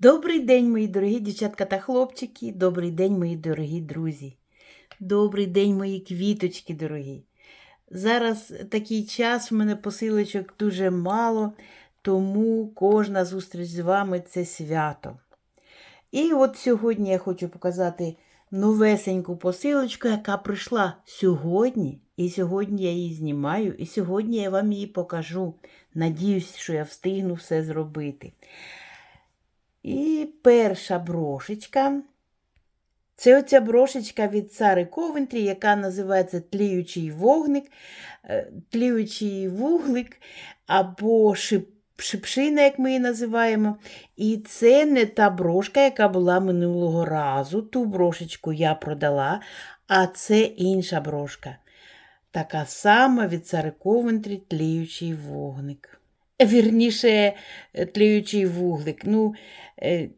Добрий день, мої дорогі дівчатка та хлопчики. Добрий день, мої дорогі друзі. Добрий день, мої квіточки дорогі. Зараз такий час, в мене посилочок дуже мало, тому кожна зустріч з вами це свято. І от сьогодні я хочу показати новесеньку посилочку, яка прийшла сьогодні. І сьогодні я її знімаю, і сьогодні я вам її покажу. Надіюсь, що я встигну все зробити. І перша брошечка. Це оця брошечка від Сари Ковентрі, яка називається тліючий вогник, е, тліючий вуглик або шип, шипшина, як ми її називаємо. І це не та брошка, яка була минулого разу. Ту брошечку я продала, а це інша брошка. Така сама від Сари Ковентрі тліючий вогник. Вірніше, е, тліючий вуглик. Ну, е,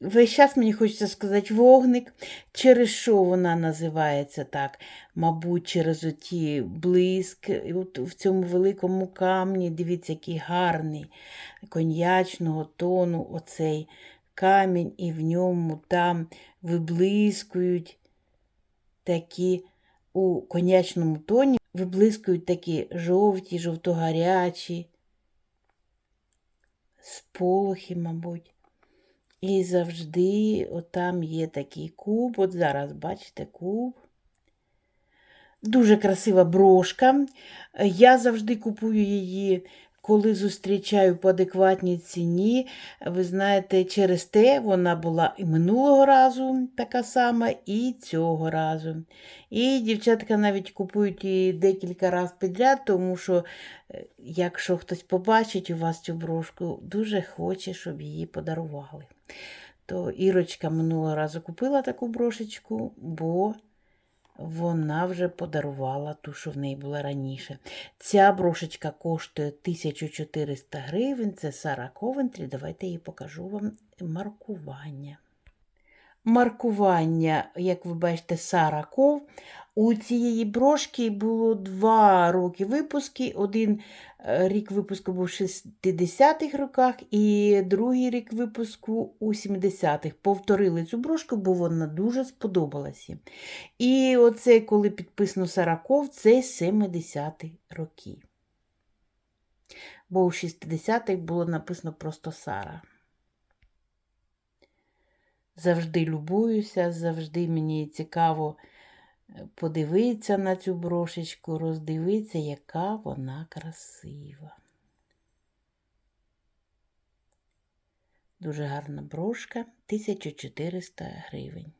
Весь час мені хочеться сказати вогник, через що вона називається так? Мабуть, через оті блиск от в цьому великому камні. Дивіться, який гарний коньячного тону оцей камінь, і в ньому там виблискують такі у коньячному тоні, виблискують такі жовті, жовтогарячі сполохи, мабуть. І завжди отам є такий куб. От зараз, бачите, куб. Дуже красива брошка. Я завжди купую її, коли зустрічаю по адекватній ціні. Ви знаєте, через те вона була і минулого разу така сама, і цього разу. І дівчатка навіть купують її декілька разів підряд, тому що, е, якщо хтось побачить у вас цю брошку, дуже хоче, щоб її подарували. То Ірочка минулого разу купила таку брошечку, бо вона вже подарувала ту, що в неї була раніше. Ця брошечка коштує 1400 гривень. Це Сара Ковентрі. Давайте я її покажу вам маркування. Маркування, як ви бачите, Сара Ков. У цієї брошки було два роки випуски. Один е, рік випуску був в 60-х роках, і другий рік випуску у 70-х. Повторили цю брошку, бо вона дуже сподобалася. І оце, коли підписано Сараков, це 70-ті роки. Бо у 60-х було написано просто Сара. Завжди любуюся, завжди мені цікаво подивитися на цю брошечку, роздивитися, яка вона красива. Дуже гарна брошка, 1400 гривень.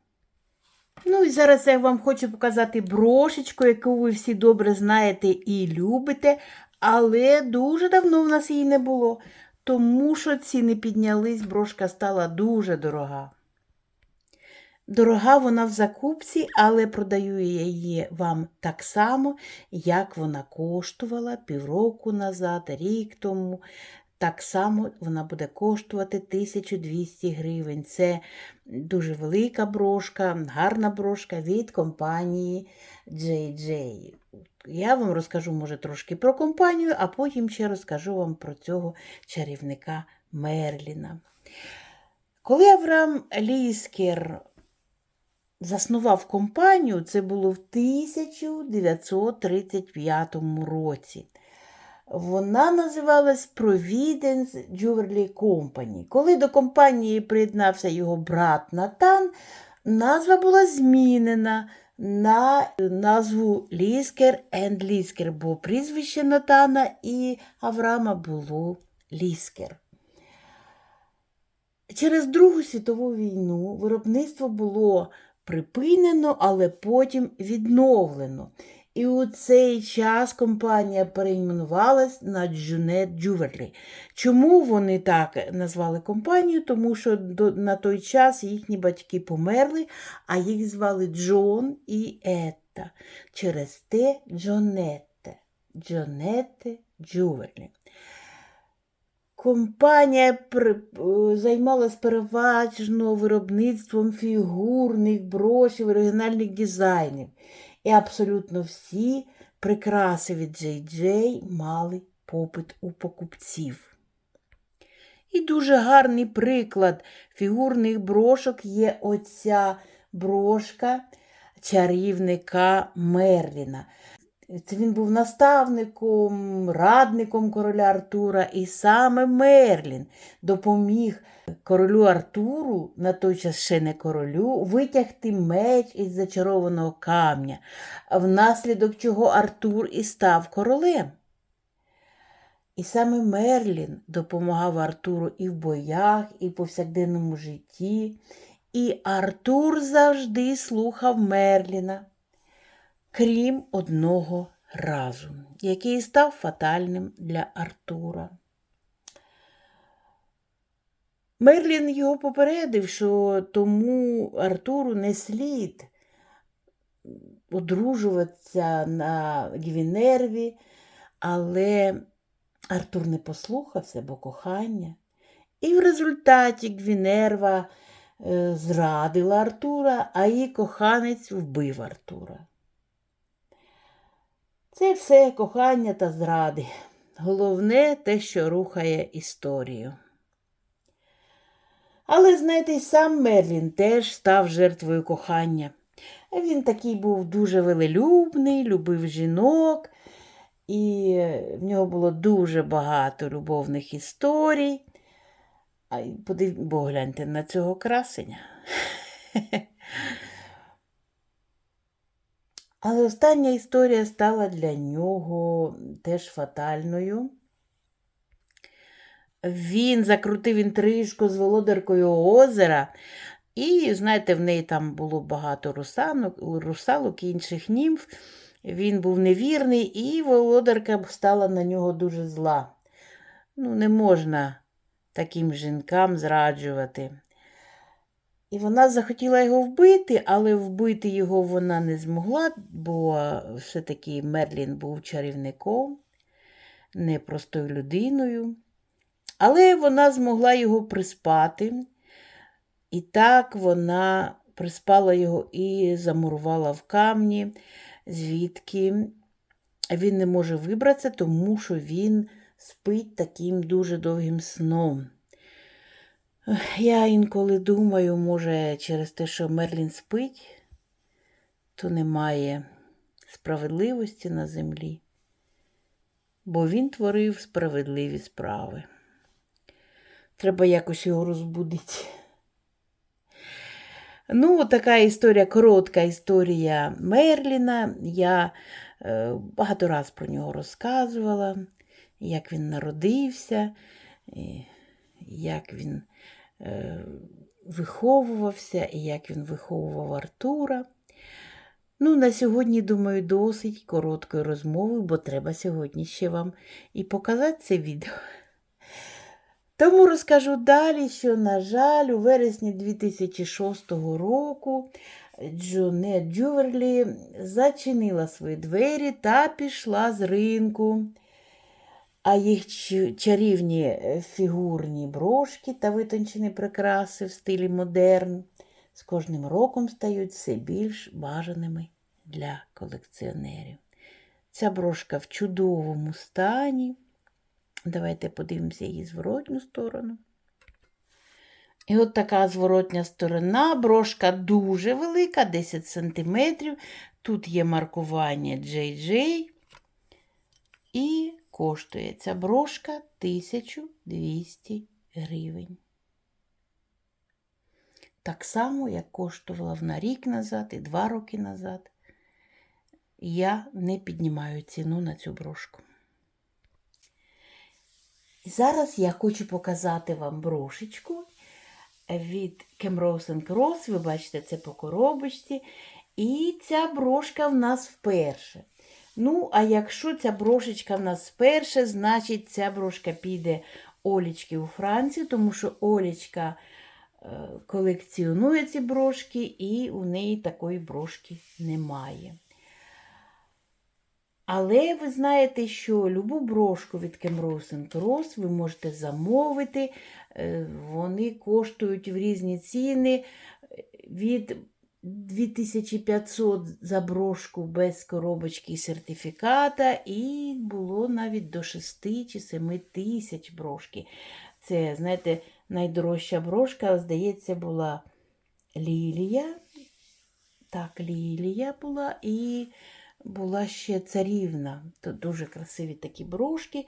Ну і зараз я вам хочу показати брошечку, яку ви всі добре знаєте і любите, але дуже давно в нас її не було, тому що ціни піднялись, брошка стала дуже дорога. Дорога вона в закупці, але продаю я її вам так само, як вона коштувала півроку назад, рік тому. Так само вона буде коштувати 1200 гривень. Це дуже велика брошка, гарна брошка від компанії JJ. Я вам розкажу, може, трошки про компанію, а потім ще розкажу вам про цього чарівника Мерліна. Коли Авраам Ліскер заснував компанію, це було в 1935 році. Вона називалась Providence Jewelry Company. Коли до компанії приєднався його брат Натан, назва була змінена на назву Ліскер енд Ліскер, бо прізвище Натана і Авраама було Ліскер. Через Другу світову війну виробництво було припинено, але потім відновлено. І у цей час компанія перейменувалась на Junet Jewelry. Чому вони так назвали компанію? Тому що на той час їхні батьки померли, а їх звали Джон і Етта. Через те Джонетте. Джонетте Jewelry. Компанія займалась переважно виробництвом фігурних брошів, оригінальних дизайнів. І абсолютно всі прикраси від JJ мали попит у покупців. І дуже гарний приклад фігурних брошок є оця брошка чарівника Мерліна. Це він був наставником, радником короля Артура, і саме Мерлін допоміг королю Артуру, на той час ще не королю, витягти меч із зачарованого камня, внаслідок чого Артур і став королем. І саме Мерлін допомагав Артуру і в боях, і в повсякденному житті. І Артур завжди слухав Мерліна, крім одного разу, який став фатальним для Артура. Мерлін його попередив, що тому Артуру не слід одружуватися на Гвінерві, але Артур не послухався, бо кохання. І в результаті Гвінерва е, зрадила Артура, а її коханець вбив Артура. Це все кохання та зради. Головне те, що рухає історію. Але, знаєте, сам Мерлін теж став жертвою кохання. Він такий був дуже велелюбний, любив жінок, і в нього було дуже багато любовних історій. А подив... Бо гляньте на цього красення. Але остання історія стала для нього теж фатальною. Він закрутив інтрижку з володаркою озера, і, знаєте, в неї там було багато русанок, русалок і інших німф. Він був невірний, і володарка стала на нього дуже зла. Ну, не можна таким жінкам зраджувати. І вона захотіла його вбити, але вбити його вона не змогла, бо все-таки Мерлін був чарівником, непростою людиною. Але вона змогла його приспати. І так вона приспала його і замурувала в камні, звідки він не може вибратися, тому що він спить таким дуже довгим сном. Я інколи думаю, може, через те, що Мерлін спить, то немає справедливості на землі, бо він творив справедливі справи. Треба якось його розбудити. Ну, така історія, коротка історія Мерліна. Я е, багато раз про нього розказувала, як він народився, як він виховувався, і як він виховував Артура. Ну, на сьогодні, думаю, досить короткої розмови, бо треба сьогодні ще вам і показати це відео. Тому розкажу далі, що, на жаль, у вересні 2006 року Джоне Джуверлі зачинила свої двері та пішла з ринку. А їх чарівні фігурні брошки та витончені прикраси в стилі модерн з кожним роком стають все більш бажаними для колекціонерів. Ця брошка в чудовому стані. Давайте подивимося її зворотню сторону. І от така зворотня сторона, брошка дуже велика, 10 см. Тут є маркування JJ. І коштує ця брошка 1200 гривень. Так само, як коштувала вона рік назад і два роки назад. Я не піднімаю ціну на цю брошку. Зараз я хочу показати вам брошечку від Camrose Cross. Ви бачите, це по коробочці. І ця брошка в нас вперше. Ну, а якщо ця брошечка в нас вперше, значить ця брошка піде Олічки у Франції, тому що Олічка е, колекціонує ці брошки, і у неї такої брошки немає. Але ви знаєте, що любу брошку від Camrose Cross ви можете замовити. Е, вони коштують в різні ціни від 2500 за брошку без коробочки і сертифіката, і було навіть до 6 чи 7 тисяч брошки. Це, знаєте, найдорожча брошка, здається, була лілія. Так, лілія була і була ще царівна. Тут дуже красиві такі брошки.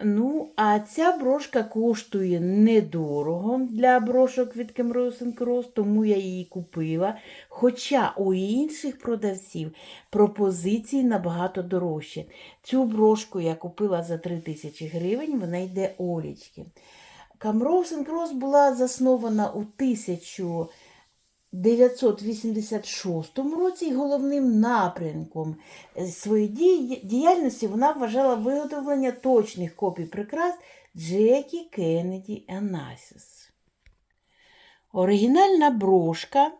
Ну, а ця брошка коштує недорого для брошок від Camrose Cross, тому я її купила. Хоча у інших продавців пропозиції набагато дорожчі. Цю брошку я купила за 3 тисячі гривень, вона йде Олічки. Camrose Cross була заснована у 1000 1986 році головним напрямком своєї діяльності вона вважала виготовлення точних копій прикрас Джекі Кеннеді Анасіс. Оригінальна брошка,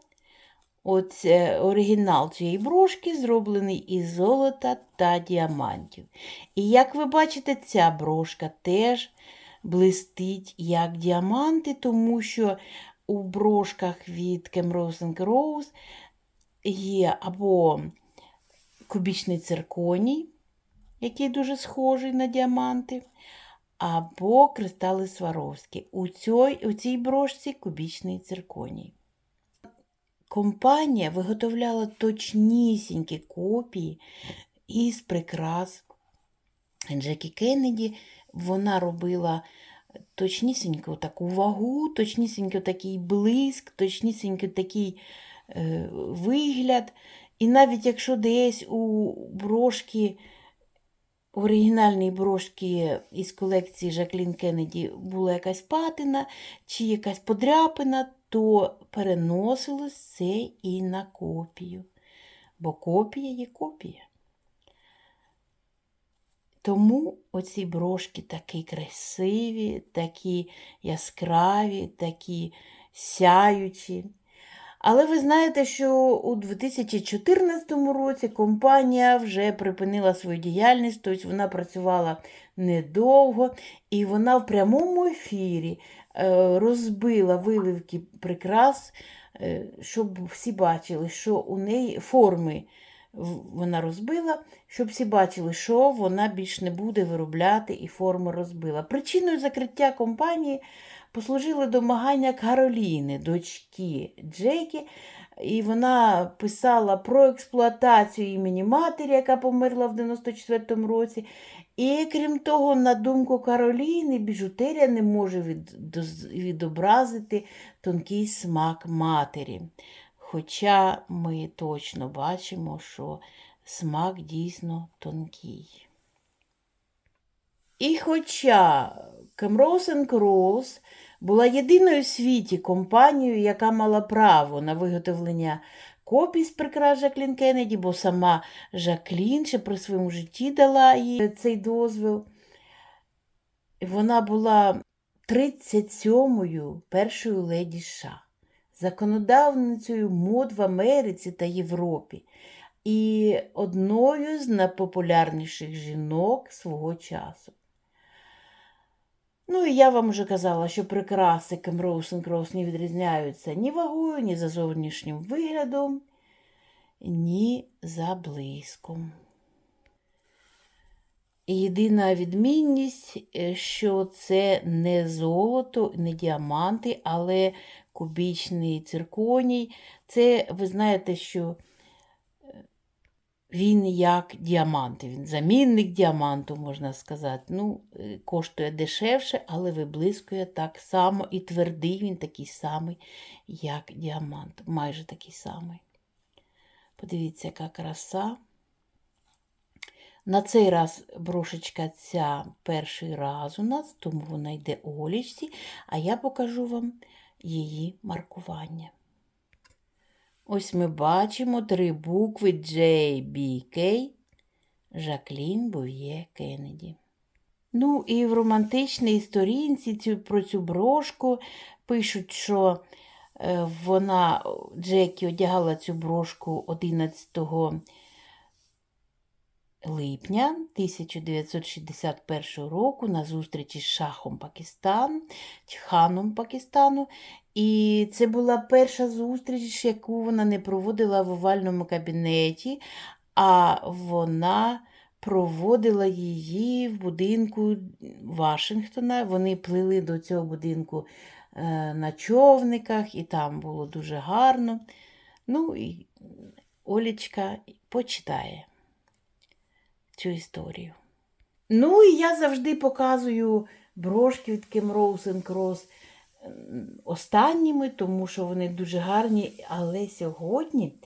оце, оригінал цієї брошки зроблений із золота та діамантів. І як ви бачите, ця брошка теж блистить як діаманти, тому що у брошках від Camrose Rose є або кубічний цирконій, який дуже схожий на діаманти, або кристали Сваровські. У, цій, у цій брошці кубічний цирконій. Компанія виготовляла точнісінькі копії із прикрас Джекі Кеннеді. Вона робила точнісіньку таку вагу, точнісінько такий блиск, точнісінько такий е, вигляд. І навіть якщо десь у брошки, оригінальній брошки із колекції Жаклін Кеннеді була якась патина чи якась подряпина, то переносилось це і на копію. Бо копія є копія. Тому оці брошки такі красиві, такі яскраві, такі сяючі. Але ви знаєте, що у 2014 році компанія вже припинила свою діяльність, тобто вона працювала недовго, і вона в прямому ефірі е, розбила виливки прикрас, е, щоб всі бачили, що у неї форми вона розбила, щоб всі бачили, що вона більш не буде виробляти і форму розбила. Причиною закриття компанії послужили домагання Кароліни, дочки Джекі, і вона писала про експлуатацію імені матері, яка померла в 94-му році. І крім того, на думку Кароліни, біжутерія не може від- відобразити тонкий смак матері. Хоча ми точно бачимо, що смак дійсно тонкий. І хоча Camrose Cross була єдиною в світі компанією, яка мала право на виготовлення копій з прикрас Жаклін Кеннеді, бо сама Жаклін ще при своєму житті дала їй цей дозвіл. Вона була 37-ю першою леді США законодавницею мод в Америці та Європі і одною з найпопулярніших жінок свого часу. Ну і я вам вже казала, що прикраси Camrose Cross не відрізняються ні вагою, ні за зовнішнім виглядом, ні за блиском. Єдина відмінність, е, що це не золото, не діаманти, але кубічний цирконій. Це ви знаєте, що е, він як діамант, він замінник діаманту, можна сказати. Ну, е, коштує дешевше, але виблискує так само і твердий він такий самий, як діамант, майже такий самий. Подивіться, яка краса. На цей раз брошечка ця перший раз у нас, тому вона йде у голічці, а я покажу вам її маркування. Ось ми бачимо три букви JBK Жаклін Був'є Кеннеді. Ну і в романтичній сторінці про цю брошку пишуть, що е, вона Джекі одягала цю брошку 11 липня 1961 року на зустрічі з шахом Пакистан, чи ханом Пакистану. І це була перша зустріч, яку вона не проводила в овальному кабінеті, а вона проводила її в будинку Вашингтона. Вони плили до цього будинку е, на човниках, і там було дуже гарно. Ну, і Олічка почитає цю історію. Ну, і я завжди показую брошки від Rose Cross останніми, тому що вони дуже гарні. Але сьогодні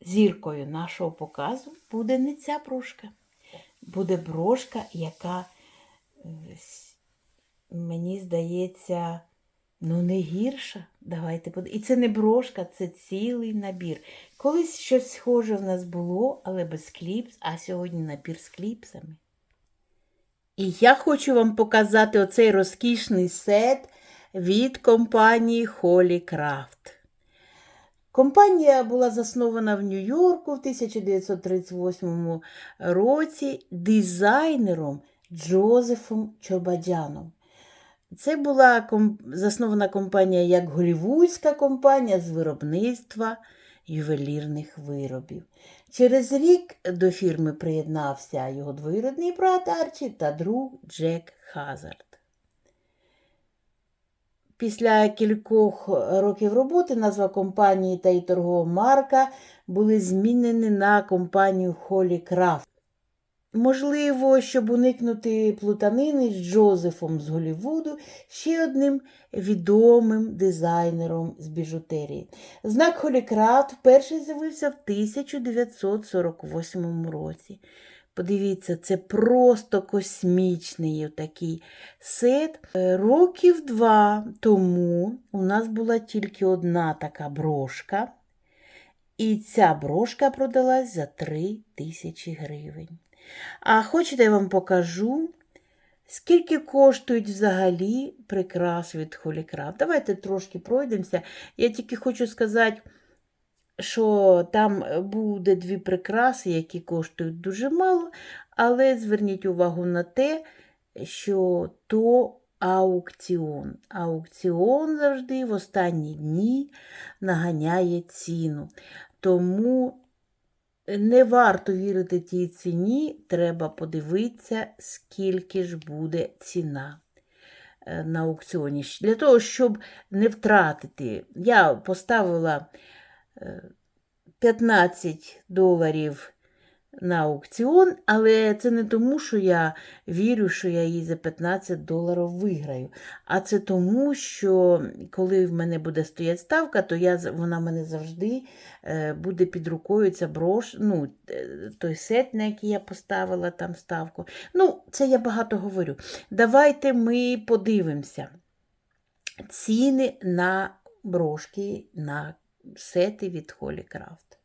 зіркою нашого показу буде не ця брошка. Буде брошка, яка, е, мені здається, ну не гірша. Давайте под... І це не брошка, це цілий набір. Колись щось схоже в нас було, але без кліпс, а сьогодні набір з кліпсами. І я хочу вам показати оцей розкішний сет від компанії Holy Craft. Компанія була заснована в Нью-Йорку в 1938 році дизайнером Джозефом Чорбаджаном. Це була заснована компанія як голівудська компанія з виробництва ювелірних виробів. Через рік до фірми приєднався його двоюрідний брат Арчі та друг Джек Хазард. Після кількох років роботи назва компанії та й торгова марка були змінені на компанію Holy Craft. Можливо, щоб уникнути плутанини з Джозефом з Голлівуду, ще одним відомим дизайнером з біжутерії. Знак Холікрафт вперше з'явився в 1948 році. Подивіться, це просто космічний такий сет. Е, Років два тому у нас була тільки одна така брошка, і ця брошка продалась за 3 тисячі гривень. А хочете, я вам покажу, скільки коштують взагалі прикрас від Холікрафт. Давайте трошки пройдемося. Я тільки хочу сказати, що там буде дві прикраси, які коштують дуже мало, але зверніть увагу на те, що то аукціон. Аукціон завжди в останні дні наганяє ціну. Тому не варто вірити тій ціні, треба подивитися, скільки ж буде ціна е, на аукціоні. Для того, щоб не втратити, я поставила е, 15 доларів на аукціон, але це не тому, що я вірю, що я її за 15 доларів виграю. А це тому, що коли в мене буде стояти ставка, то я, вона мене завжди е, буде під рукою ця брош, ну, е, той сет, на який я поставила там ставку. Ну, це я багато говорю. Давайте ми подивимося ціни на брошки, на сети від Holy Craft.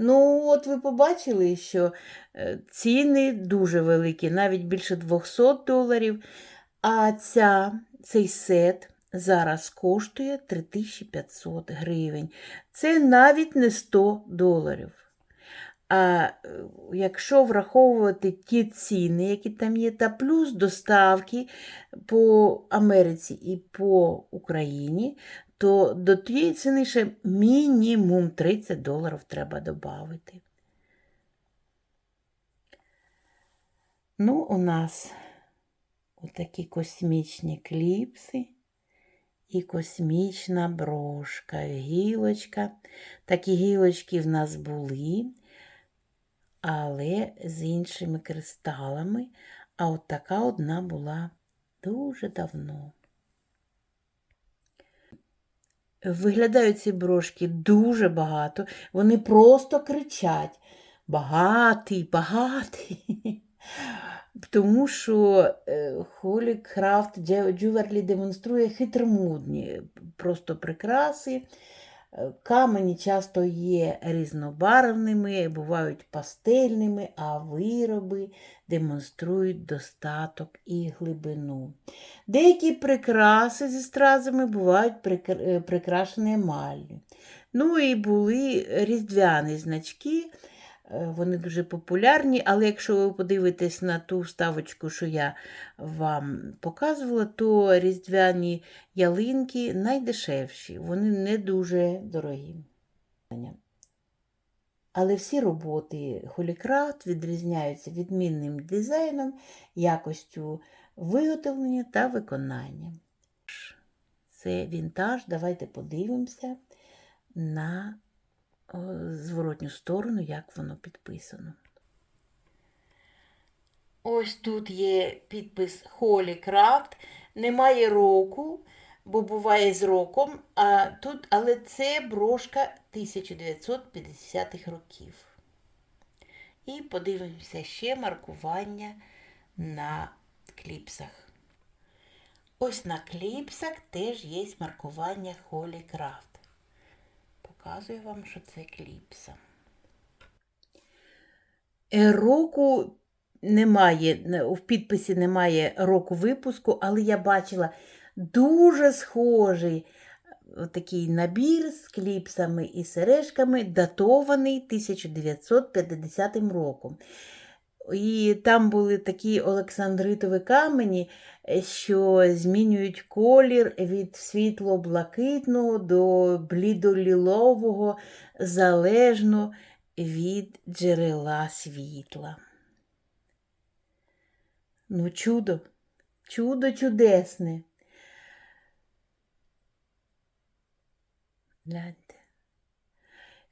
Ну, от ви побачили, що е, ціни дуже великі, навіть більше 200 доларів. А ця, цей сет зараз коштує 3500 гривень. Це навіть не 100 доларів. А е, якщо враховувати ті ціни, які там є, та плюс доставки по Америці і по Україні, то до тієї ціни ще мінімум 30 доларів треба додати. Ну, у нас отакі космічні кліпси і космічна брошка, гілочка. Такі гілочки в нас були, але з іншими кристалами. А от така одна була дуже давно. Виглядають ці брошки дуже багато. Вони просто кричать багатий, багатий. Тому що Холі Крафт Джуверлі демонструє хитромудні просто прикраси. Камені часто є різнобарвними, бувають пастельними, а вироби демонструють достаток і глибину. Деякі прикраси зі стразами бувають е, прикрашені емаллю. Ну і були різдвяні значки. Е, Вони дуже популярні, але якщо ви подивитесь на ту вставочку, що я вам показувала, то різдвяні ялинки найдешевші, вони не дуже дорогі. Але всі роботи Холікрафт відрізняються відмінним дизайном, якостю виготовлення та виконання. Це вінтаж. Давайте подивимося на зворотню сторону, як воно підписано. Ось тут є підпис Holy Craft. Немає року, бо буває з роком, а тут, але це брошка 1950-х років. І подивимося ще маркування на кліпсах. Ось на кліпсах теж є маркування Holy Craft. Показую вам, що це кліпса. Е, Року немає, в підписі немає року випуску, але я бачила дуже схожий е, такий набір з кліпсами і сережками, датований 1950 роком. І там були такі олександритові камені, е, що змінюють колір від світло-блакитного до блідолілового, залежно від джерела світла. Ну, чудо, чудо чудесне.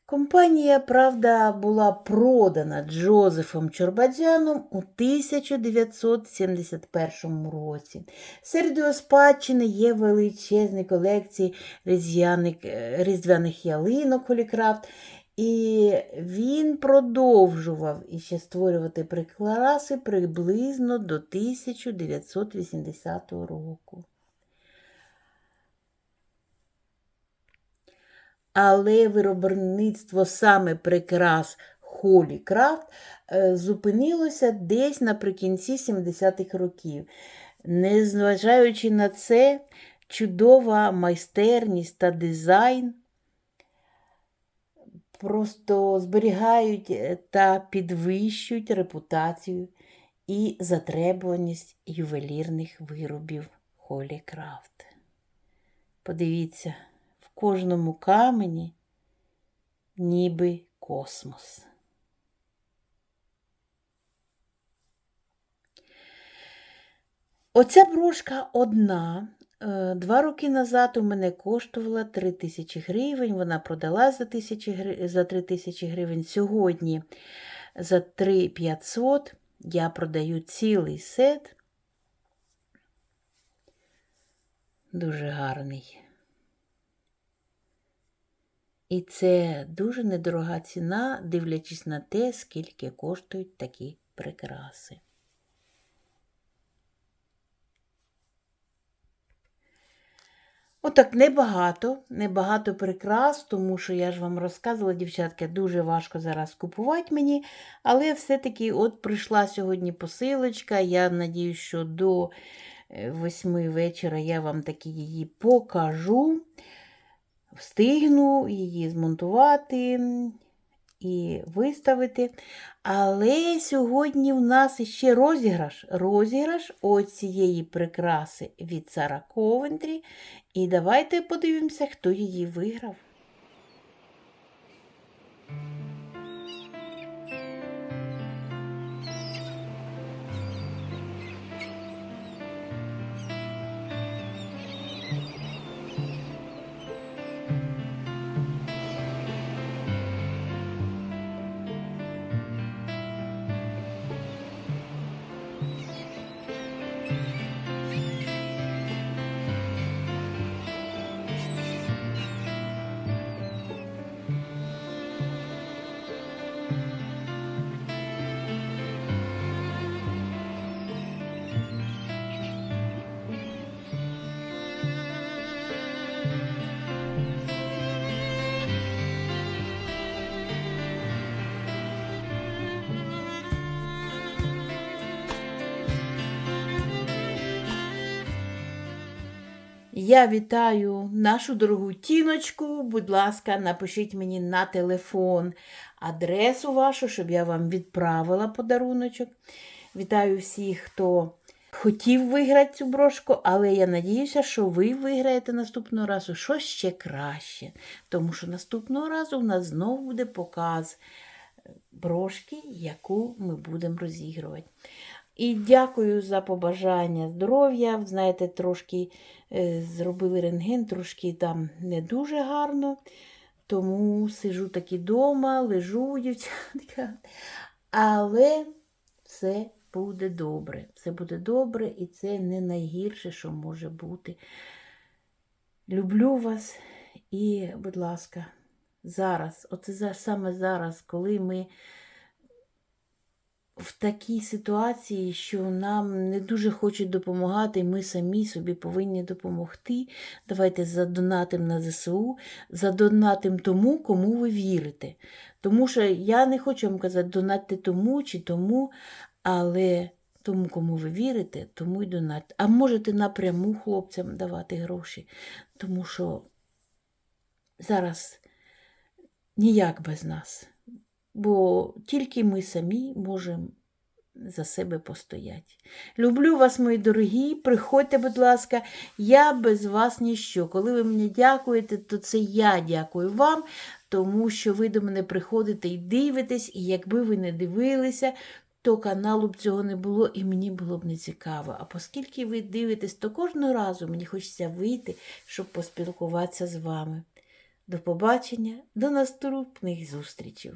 Компанія, правда, була продана Джозефом Чорбаджаном у 1971 році. Серед його спадщини є величезні колекції різдвяних, е, ялинок Холікрафт, і він продовжував іще створювати прикраси приблизно до 1980 року. Але виробництво саме прикрас Холі Крафт е, зупинилося десь наприкінці 70-х років. Незважаючи на це, чудова майстерність та дизайн просто зберігають е, та підвищують репутацію і затребуваність ювелірних виробів Холі Крафт. Подивіться, кожному камені ніби космос. Оця брошка одна. Е, Два роки назад у мене коштувала 3 тисячі гривень. Вона продалась за, тисячі, гри- за 3 тисячі гривень. Сьогодні за 3 500 я продаю цілий сет. Дуже гарний. І це дуже недорога ціна, дивлячись на те, скільки коштують такі прикраси. Отак небагато, небагато прикрас, тому що я ж вам розказувала, дівчатка, дуже важко зараз купувати мені. Але все-таки от прийшла сьогодні посилочка. Я надіюсь, що до е, восьми вечора я вам таки її покажу. Встигну її змонтувати і виставити. Але сьогодні в нас ще розіграш. Розіграш оцієї прикраси від Сара Ковентрі. І давайте подивимося, хто її виграв. Я вітаю нашу дорогу тіночку. Будь ласка, напишіть мені на телефон адресу вашу, щоб я вам відправила подаруночок. Вітаю всіх, хто хотів виграти цю брошку, але я надіюся, що ви виграєте наступного разу щось ще краще. Тому що наступного разу у нас знову буде показ брошки, яку ми будемо розігрувати. І дякую за побажання здоров'я. Знаєте, трошки е, зробили рентген, трошки там не дуже гарно. Тому сижу таки вдома, лежу, дівчатка. Але все буде добре. Все буде добре, і це не найгірше, що може бути. Люблю вас і, будь ласка, зараз, оце саме зараз, коли ми в такій ситуації, що нам не дуже хочуть допомагати, ми самі собі повинні допомогти. Давайте задонатим на ЗСУ, задонатим тому, кому ви вірите. Тому що я не хочу вам казати, донатьте тому чи тому, але тому, кому ви вірите, тому й донатьте. А можете напряму хлопцям давати гроші, тому що зараз ніяк без нас бо тільки ми самі можемо за себе постояти. Люблю вас, мої дорогі, приходьте, будь ласка, я без вас ніщо. Коли ви мені дякуєте, то це я дякую вам, тому що ви до мене приходите і дивитесь, і якби ви не дивилися, то каналу б цього не було і мені було б не цікаво. А оскільки ви дивитесь, то кожного разу мені хочеться вийти, щоб поспілкуватися з вами. До побачення, до наступних зустрічей.